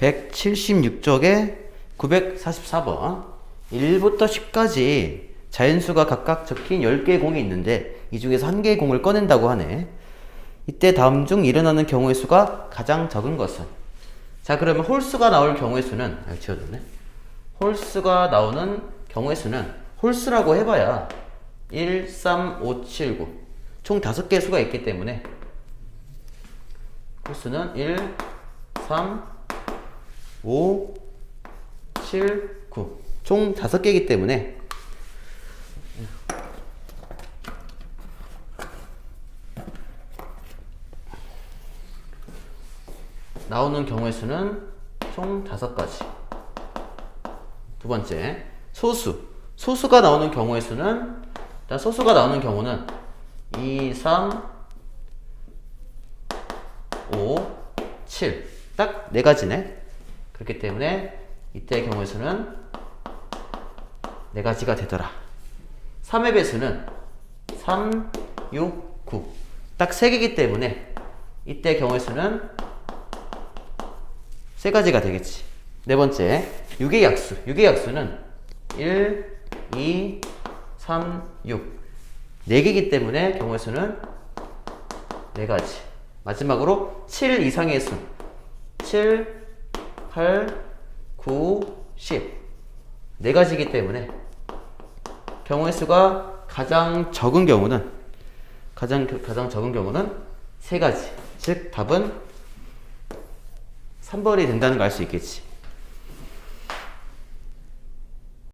176쪽에 944번 1부터 10까지 자연수가 각각 적힌 10개의 공이 있는데 이 중에서 한 개의 공을 꺼낸다고 하네. 이때 다음 중 일어나는 경우의 수가 가장 적은 것은? 자 그러면 홀수가 나올 경우의 수는 아, 지워졌네. 홀수가 나오는 경우의 수는 홀수라고 해봐야 1, 3, 5, 7, 9. 총 5개의 수가 있기 때문에 홀수는 1, 3, 5, 7, 9. 총 5개이기 때문에 나오는 경우의 수는 총 5가지. 두 번째, 소수. 소수가 나오는 경우의 수는 일단 소수가 나오는 경우는 2, 3, 5, 7. 딱 네 가지네. 그렇기 때문에 이때의 경우의 수는 네 가지가 되더라. 3의 배수는 3, 6, 9. 딱세 개이기 때문에 이때의 경우의 수는 세 가지가 되겠지. 네 번째, 6의 약수. 6의 약수는 1, 2, 3, 6. 네 개이기 때문에 경우의 수는 네 가지. 마지막으로 7 이상의 수. 7, 8, 9, 10. 네 가지이기 때문에 경우의 수가 가장 적은 경우는 가장 가장 적은 경우는 세 가지. 즉 답은 3번이 된다는 걸 알 수 있겠지.